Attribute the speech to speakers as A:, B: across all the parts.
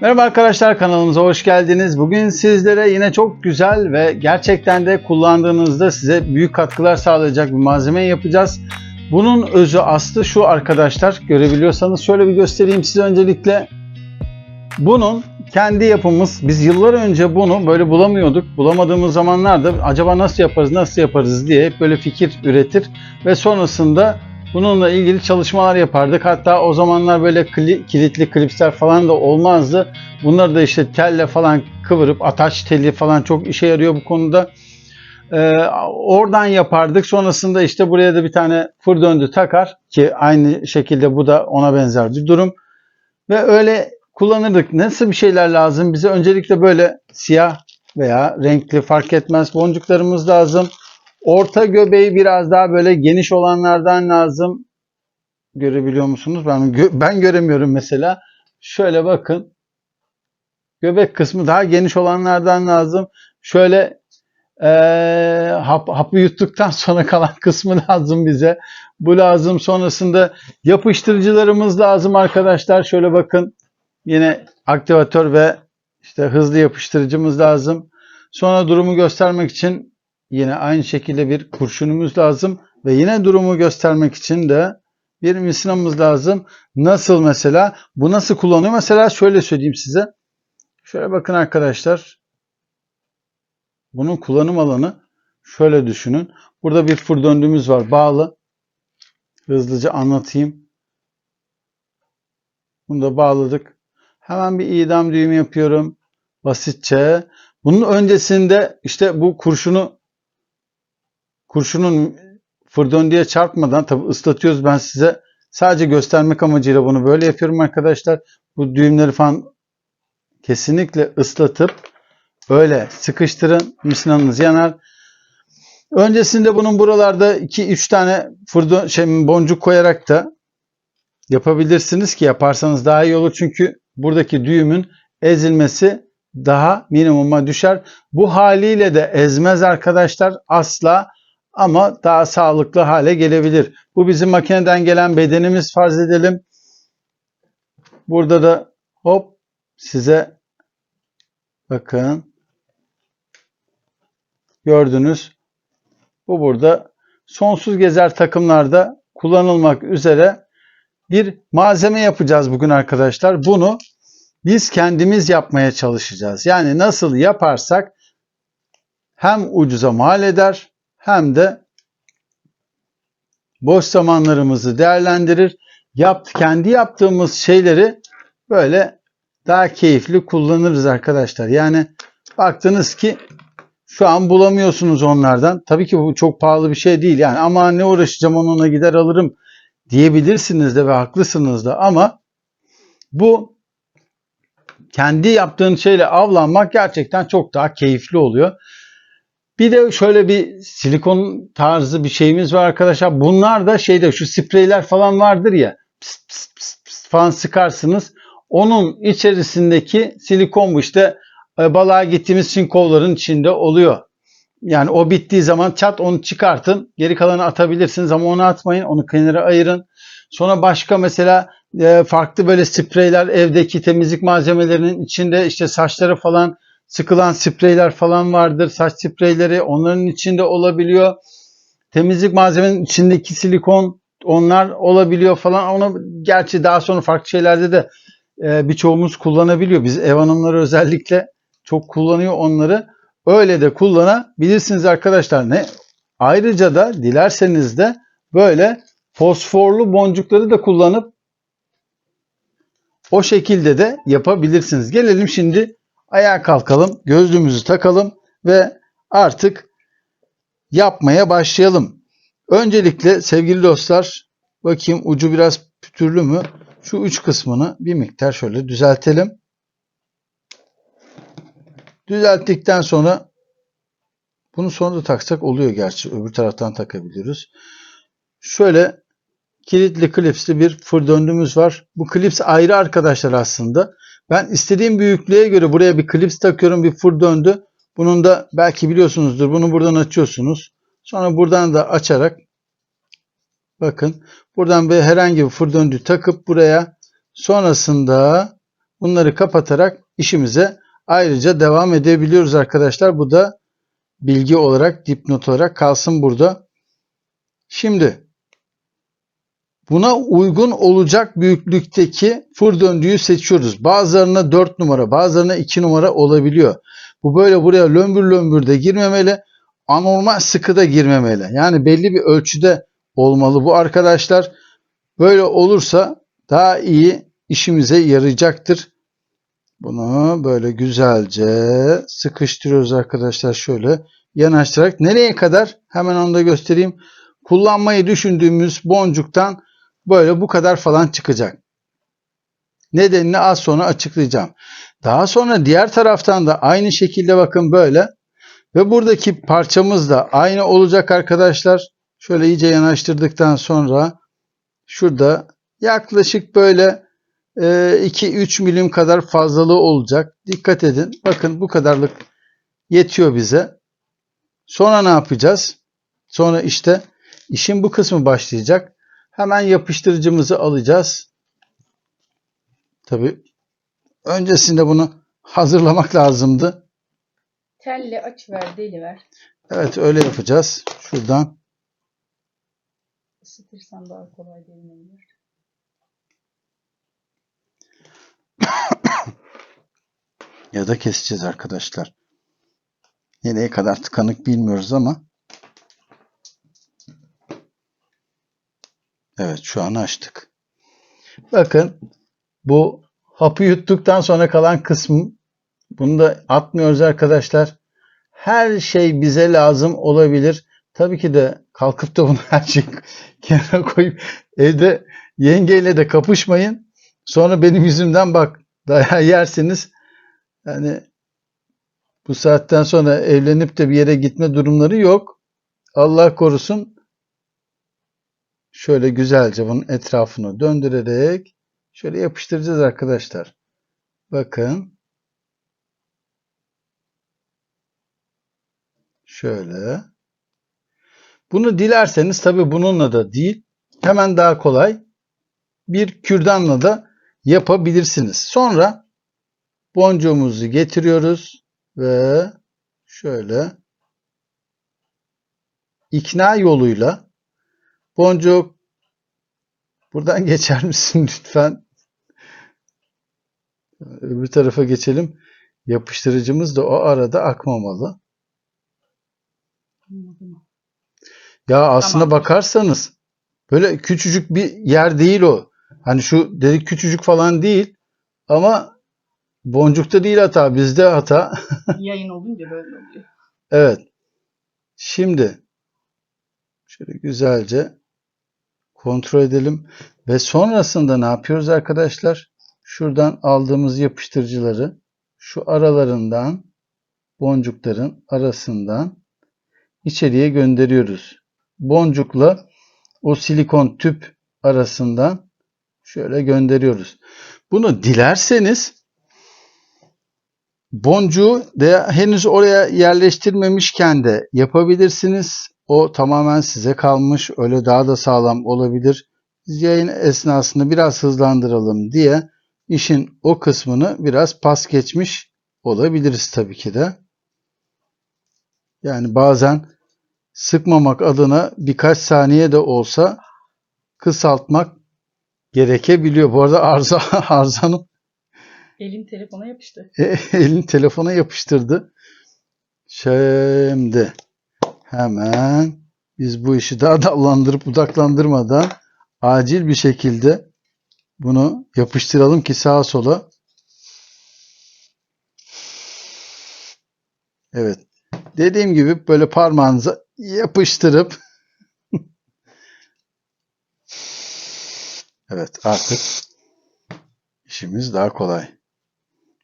A: Merhaba arkadaşlar kanalımıza hoş geldiniz. Bugün sizlere yine çok güzel ve gerçekten de kullandığınızda size büyük katkılar sağlayacak bir malzeme yapacağız. Bunun özü aslı şu arkadaşlar. Görebiliyorsanız şöyle bir göstereyim size öncelikle. Bunun kendi yapımız. Biz yıllar önce bunu böyle bulamıyorduk. Bulamadığımız zamanlarda acaba nasıl yaparız, nasıl yaparız diye böyle fikir üretir ve sonrasında bununla ilgili çalışmalar yapardık. Hatta o zamanlar böyle kli- kilitli klipsler falan da olmazdı. Bunları da işte telle falan kıvırıp ataç teli falan çok işe yarıyor bu konuda. Ee, oradan yapardık. Sonrasında işte buraya da bir tane fır döndü takar ki aynı şekilde bu da ona benzer bir durum. Ve öyle kullanırdık. Nasıl bir şeyler lazım? Bize öncelikle böyle siyah veya renkli fark etmez boncuklarımız lazım. Orta göbeği biraz daha böyle geniş olanlardan lazım. Görebiliyor musunuz? Ben gö- ben göremiyorum mesela. Şöyle bakın. Göbek kısmı daha geniş olanlardan lazım. Şöyle eee, hap, hapı yuttuktan sonra kalan kısmı lazım bize. Bu lazım. Sonrasında yapıştırıcılarımız lazım arkadaşlar. Şöyle bakın. Yine aktivatör ve işte hızlı yapıştırıcımız lazım. Sonra durumu göstermek için yine aynı şekilde bir kurşunumuz lazım ve yine durumu göstermek için de bir misinamız lazım. Nasıl mesela? Bu nasıl kullanıyor? Mesela şöyle söyleyeyim size. Şöyle bakın arkadaşlar. Bunun kullanım alanı şöyle düşünün. Burada bir fır döndüğümüz var. Bağlı. Hızlıca anlatayım. Bunu da bağladık. Hemen bir idam düğümü yapıyorum. Basitçe. Bunun öncesinde işte bu kurşunu kurşunun fır döndüğe çarpmadan tabi ıslatıyoruz ben size sadece göstermek amacıyla bunu böyle yapıyorum arkadaşlar. Bu düğümleri falan kesinlikle ıslatıp öyle sıkıştırın. Misinanınız yanar. Öncesinde bunun buralarda 2-3 tane fır dö- şey, boncuk koyarak da yapabilirsiniz ki yaparsanız daha iyi olur. Çünkü buradaki düğümün ezilmesi daha minimuma düşer. Bu haliyle de ezmez arkadaşlar asla ama daha sağlıklı hale gelebilir. Bu bizim makineden gelen bedenimiz farz edelim. Burada da hop size bakın gördünüz. Bu burada sonsuz gezer takımlarda kullanılmak üzere bir malzeme yapacağız bugün arkadaşlar. Bunu biz kendimiz yapmaya çalışacağız. Yani nasıl yaparsak hem ucuza mal eder hem de boş zamanlarımızı değerlendirir. Yaptı, kendi yaptığımız şeyleri böyle daha keyifli kullanırız arkadaşlar. Yani baktınız ki şu an bulamıyorsunuz onlardan. Tabii ki bu çok pahalı bir şey değil. Yani ama ne uğraşacağım onunla gider alırım diyebilirsiniz de ve haklısınız da ama bu kendi yaptığın şeyle avlanmak gerçekten çok daha keyifli oluyor. Bir de şöyle bir silikon tarzı bir şeyimiz var arkadaşlar. Bunlar da şeyde şu spreyler falan vardır ya pıs pıs pıs pıs falan sıkarsınız. Onun içerisindeki silikon bu işte e, balığa gittiğimiz çinkovların içinde oluyor. Yani o bittiği zaman çat onu çıkartın. Geri kalanı atabilirsiniz ama onu atmayın. Onu kenara ayırın. Sonra başka mesela e, farklı böyle spreyler evdeki temizlik malzemelerinin içinde işte saçları falan sıkılan spreyler falan vardır. Saç spreyleri onların içinde olabiliyor. Temizlik malzemenin içindeki silikon onlar olabiliyor falan. Onu gerçi daha sonra farklı şeylerde de e, birçoğumuz kullanabiliyor. Biz ev hanımları özellikle çok kullanıyor onları. Öyle de kullanabilirsiniz arkadaşlar. Ne? Ayrıca da dilerseniz de böyle fosforlu boncukları da kullanıp o şekilde de yapabilirsiniz. Gelelim şimdi ayağa kalkalım, gözlüğümüzü takalım ve artık yapmaya başlayalım. Öncelikle sevgili dostlar, bakayım ucu biraz pütürlü mü? Şu uç kısmını bir miktar şöyle düzeltelim. Düzelttikten sonra bunu sonra da taksak oluyor gerçi. Öbür taraftan takabiliyoruz. Şöyle kilitli klipsli bir fır döndüğümüz var. Bu klips ayrı arkadaşlar aslında. Ben istediğim büyüklüğe göre buraya bir klips takıyorum. Bir fır döndü. Bunun da belki biliyorsunuzdur. Bunu buradan açıyorsunuz. Sonra buradan da açarak bakın buradan bir herhangi bir fır döndü takıp buraya sonrasında bunları kapatarak işimize ayrıca devam edebiliyoruz arkadaşlar. Bu da bilgi olarak, dipnot olarak kalsın burada. Şimdi buna uygun olacak büyüklükteki fır döndüğü seçiyoruz. Bazılarına 4 numara, bazılarına 2 numara olabiliyor. Bu böyle buraya lömbür lömbür de girmemeli. Anormal sıkı da girmemeli. Yani belli bir ölçüde olmalı bu arkadaşlar. Böyle olursa daha iyi işimize yarayacaktır. Bunu böyle güzelce sıkıştırıyoruz arkadaşlar şöyle yanaştırarak. Nereye kadar? Hemen onu da göstereyim. Kullanmayı düşündüğümüz boncuktan böyle bu kadar falan çıkacak. Nedenini az sonra açıklayacağım. Daha sonra diğer taraftan da aynı şekilde bakın böyle ve buradaki parçamız da aynı olacak arkadaşlar. Şöyle iyice yanaştırdıktan sonra şurada yaklaşık böyle 2-3 milim kadar fazlalığı olacak. Dikkat edin. Bakın bu kadarlık yetiyor bize. Sonra ne yapacağız? Sonra işte işin bu kısmı başlayacak. Hemen yapıştırıcımızı alacağız. Tabi öncesinde bunu hazırlamak lazımdı.
B: Telle açıver, deliver.
A: Evet öyle yapacağız. Şuradan
B: Isıtırsan daha kolay delinebilir.
A: ya da keseceğiz arkadaşlar. Nereye kadar tıkanık bilmiyoruz ama Evet şu an açtık. Bakın bu hapı yuttuktan sonra kalan kısmı bunu da atmıyoruz arkadaşlar. Her şey bize lazım olabilir. Tabii ki de kalkıp da bunu her şeyi kenara koyup evde yengeyle de kapışmayın. Sonra benim yüzümden bak dayağı yersiniz. Yani bu saatten sonra evlenip de bir yere gitme durumları yok. Allah korusun. Şöyle güzelce bunun etrafını döndürerek şöyle yapıştıracağız arkadaşlar. Bakın. Şöyle. Bunu dilerseniz tabi bununla da değil. Hemen daha kolay. Bir kürdanla da yapabilirsiniz. Sonra boncuğumuzu getiriyoruz ve şöyle ikna yoluyla boncuk buradan geçer misin lütfen? Öbür tarafa geçelim. Yapıştırıcımız da o arada akmamalı. Ya aslında
B: Tamam.
A: bakarsanız böyle küçücük bir yer değil o. Hani şu dedik küçücük falan değil ama boncukta değil hata bizde hata.
B: Yayın olunca böyle oluyor.
A: Evet. Şimdi şöyle güzelce kontrol edelim ve sonrasında ne yapıyoruz arkadaşlar? Şuradan aldığımız yapıştırıcıları şu aralarından boncukların arasından içeriye gönderiyoruz. Boncukla o silikon tüp arasından şöyle gönderiyoruz. Bunu dilerseniz boncuğu de henüz oraya yerleştirmemişken de yapabilirsiniz. O tamamen size kalmış. Öyle daha da sağlam olabilir. Yayın esnasında biraz hızlandıralım diye işin o kısmını biraz pas geçmiş olabiliriz tabii ki de. Yani bazen sıkmamak adına birkaç saniye de olsa kısaltmak gerekebiliyor. Bu arada Arzu Hanım
B: Elim telefona yapıştı.
A: e, elini telefona yapıştırdı. Şimdi hemen biz bu işi daha dallandırıp budaklandırmadan acil bir şekilde bunu yapıştıralım ki sağa sola. Evet. Dediğim gibi böyle parmağınıza yapıştırıp Evet artık işimiz daha kolay.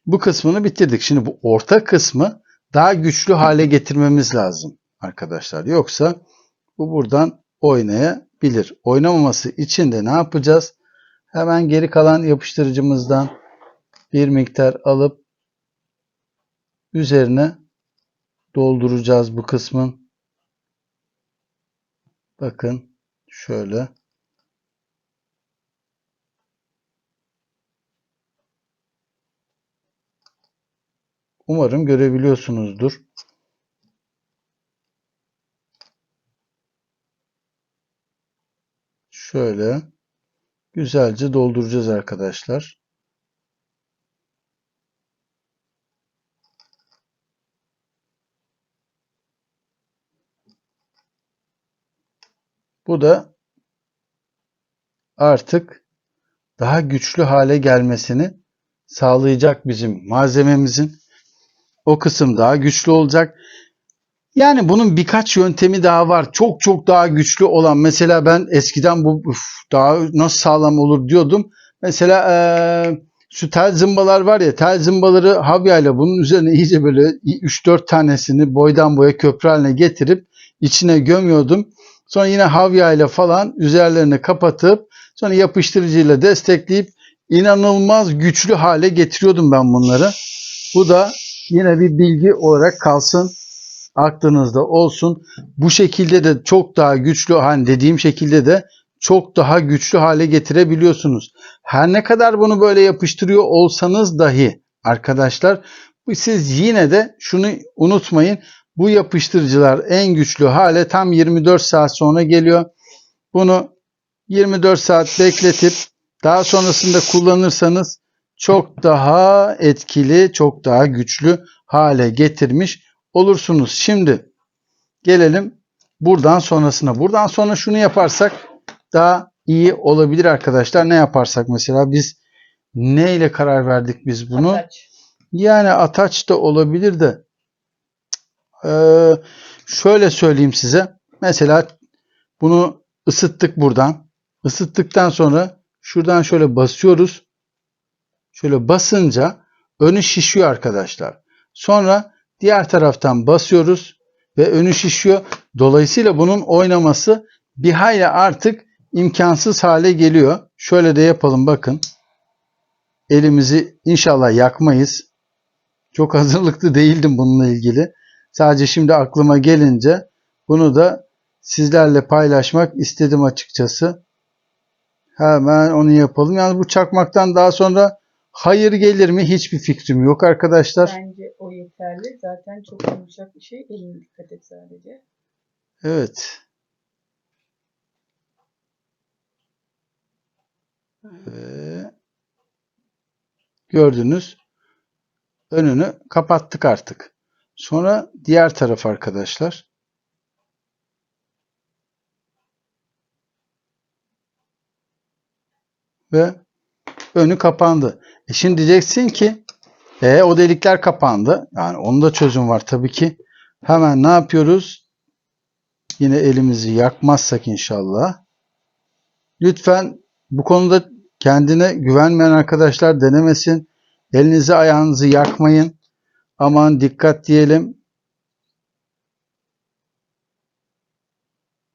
A: Bu kısmını bitirdik. Şimdi bu orta kısmı daha güçlü hale getirmemiz lazım arkadaşlar. Yoksa bu buradan oynayabilir. Oynamaması için de ne yapacağız? Hemen geri kalan yapıştırıcımızdan bir miktar alıp üzerine dolduracağız bu kısmın. Bakın şöyle. Umarım görebiliyorsunuzdur. Şöyle güzelce dolduracağız arkadaşlar. Bu da artık daha güçlü hale gelmesini sağlayacak bizim malzememizin. O kısım daha güçlü olacak. Yani bunun birkaç yöntemi daha var. Çok çok daha güçlü olan. Mesela ben eskiden bu üf, daha nasıl sağlam olur diyordum. Mesela eee, şu tel zımbalar var ya tel zımbaları havyayla bunun üzerine iyice böyle 3-4 tanesini boydan boya köprü haline getirip içine gömüyordum. Sonra yine havyayla falan üzerlerini kapatıp sonra yapıştırıcıyla destekleyip inanılmaz güçlü hale getiriyordum ben bunları. Bu da yine bir bilgi olarak kalsın aklınızda olsun. Bu şekilde de çok daha güçlü hani dediğim şekilde de çok daha güçlü hale getirebiliyorsunuz. Her ne kadar bunu böyle yapıştırıyor olsanız dahi arkadaşlar siz yine de şunu unutmayın. Bu yapıştırıcılar en güçlü hale tam 24 saat sonra geliyor. Bunu 24 saat bekletip daha sonrasında kullanırsanız çok daha etkili, çok daha güçlü hale getirmiş olursunuz. Şimdi gelelim buradan sonrasına. Buradan sonra şunu yaparsak daha iyi olabilir arkadaşlar. Ne yaparsak mesela biz neyle karar verdik biz bunu?
B: Ataç.
A: Yani ataç da olabilir de Eee, şöyle söyleyeyim size. Mesela bunu ısıttık buradan. Isıttıktan sonra şuradan şöyle basıyoruz. Şöyle basınca önü şişiyor arkadaşlar. Sonra diğer taraftan basıyoruz ve önü şişiyor. Dolayısıyla bunun oynaması bir hayli artık imkansız hale geliyor. Şöyle de yapalım bakın. Elimizi inşallah yakmayız. Çok hazırlıklı değildim bununla ilgili. Sadece şimdi aklıma gelince bunu da sizlerle paylaşmak istedim açıkçası. Hemen onu yapalım. Yani bu çakmaktan daha sonra hayır gelir mi hiçbir fikrim yok arkadaşlar.
B: Bence o yeterli. Zaten çok yumuşak bir şey. Eline dikkat et sadece.
A: Evet. Ve gördünüz. Önünü kapattık artık. Sonra diğer taraf arkadaşlar. Ve önü kapandı. E şimdi diyeceksin ki e, o delikler kapandı. Yani onda çözüm var tabii ki. Hemen ne yapıyoruz? Yine elimizi yakmazsak inşallah. Lütfen bu konuda kendine güvenmeyen arkadaşlar denemesin. Elinizi ayağınızı yakmayın. Aman dikkat diyelim.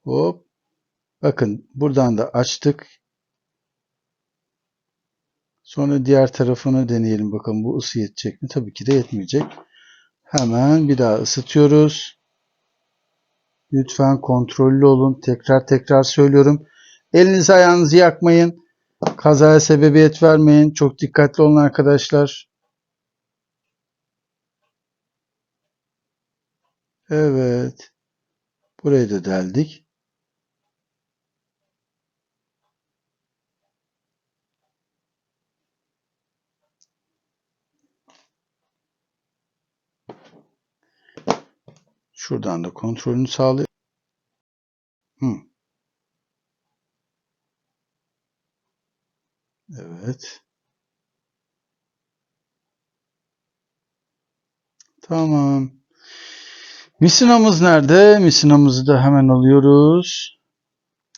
A: Hop. Bakın buradan da açtık. Sonra diğer tarafını deneyelim bakalım bu ısı yetecek mi? Tabii ki de yetmeyecek. Hemen bir daha ısıtıyoruz. Lütfen kontrollü olun. Tekrar tekrar söylüyorum. Elinizi ayağınızı yakmayın. Kazaya sebebiyet vermeyin. Çok dikkatli olun arkadaşlar. Evet. Burayı da deldik. Şuradan da kontrolünü sağlay. Hı. Evet. Tamam. Misinamız nerede? Misinamızı da hemen alıyoruz.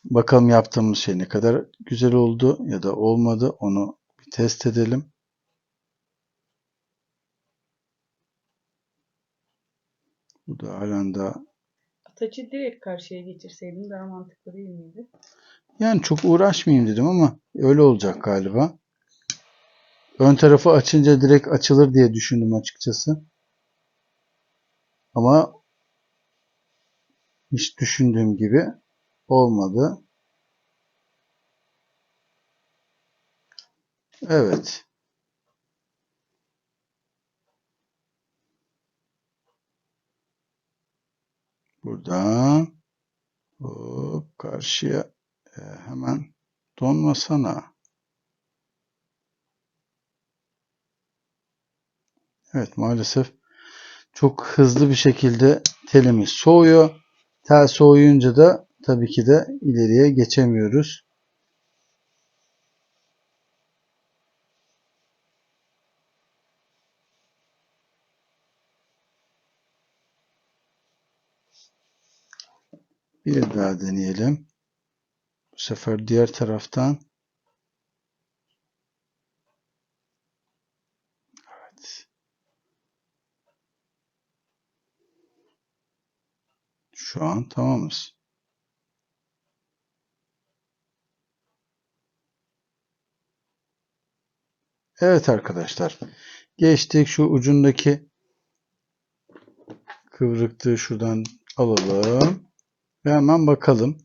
A: Bakalım yaptığımız şey ne kadar güzel oldu ya da olmadı. Onu bir test edelim. Bu da halen daha
B: Ataçı direkt karşıya geçirseydin daha mantıklı değil miydi?
A: Yani çok uğraşmayayım dedim ama öyle olacak galiba. Ön tarafı açınca direkt açılır diye düşündüm açıkçası. Ama hiç düşündüğüm gibi olmadı. Evet. Buradan hop karşıya e, hemen donmasana. Evet maalesef çok hızlı bir şekilde telimiz soğuyor. Tel soğuyunca da tabii ki de ileriye geçemiyoruz. Bir daha deneyelim. Bu sefer diğer taraftan. Evet. Şu an tamamız. Evet arkadaşlar. Geçtik şu ucundaki kıvrıklığı şuradan alalım. Ve hemen bakalım.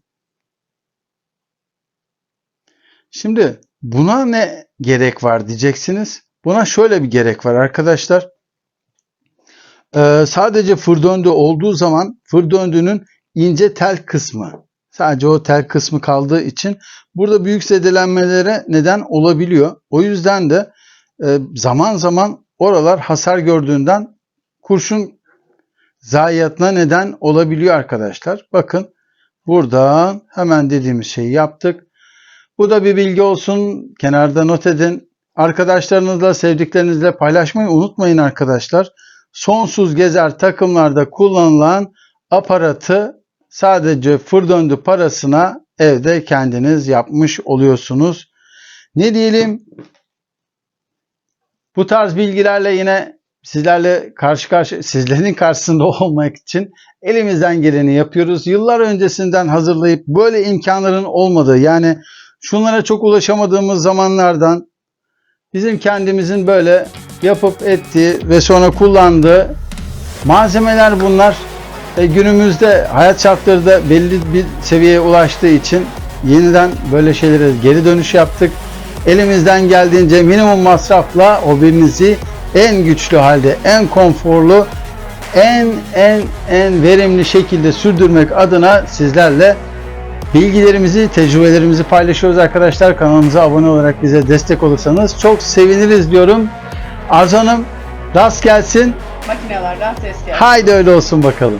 A: Şimdi buna ne gerek var diyeceksiniz. Buna şöyle bir gerek var arkadaşlar. Ee, sadece fır döndü olduğu zaman fır döndüğünün ince tel kısmı sadece o tel kısmı kaldığı için burada büyük zedelenmelere neden olabiliyor. O yüzden de e, zaman zaman oralar hasar gördüğünden kurşun zayiatına neden olabiliyor arkadaşlar. Bakın buradan hemen dediğimiz şeyi yaptık. Bu da bir bilgi olsun. Kenarda not edin. Arkadaşlarınızla, sevdiklerinizle paylaşmayı unutmayın arkadaşlar. Sonsuz gezer takımlarda kullanılan aparatı sadece fır döndü parasına evde kendiniz yapmış oluyorsunuz. Ne diyelim? Bu tarz bilgilerle yine sizlerle karşı karşı sizlerin karşısında olmak için elimizden geleni yapıyoruz. Yıllar öncesinden hazırlayıp böyle imkanların olmadığı yani şunlara çok ulaşamadığımız zamanlardan bizim kendimizin böyle yapıp ettiği ve sonra kullandığı malzemeler bunlar. E, günümüzde hayat şartları da belli bir seviyeye ulaştığı için yeniden böyle şeylere geri dönüş yaptık. Elimizden geldiğince minimum masrafla hobimizi en güçlü halde, en konforlu, en en en verimli şekilde sürdürmek adına sizlerle bilgilerimizi, tecrübelerimizi paylaşıyoruz arkadaşlar. Kanalımıza abone olarak bize destek olursanız çok seviniriz diyorum. Arzu Hanım rast gelsin.
B: Makinelerden ses geldi.
A: Haydi öyle olsun bakalım.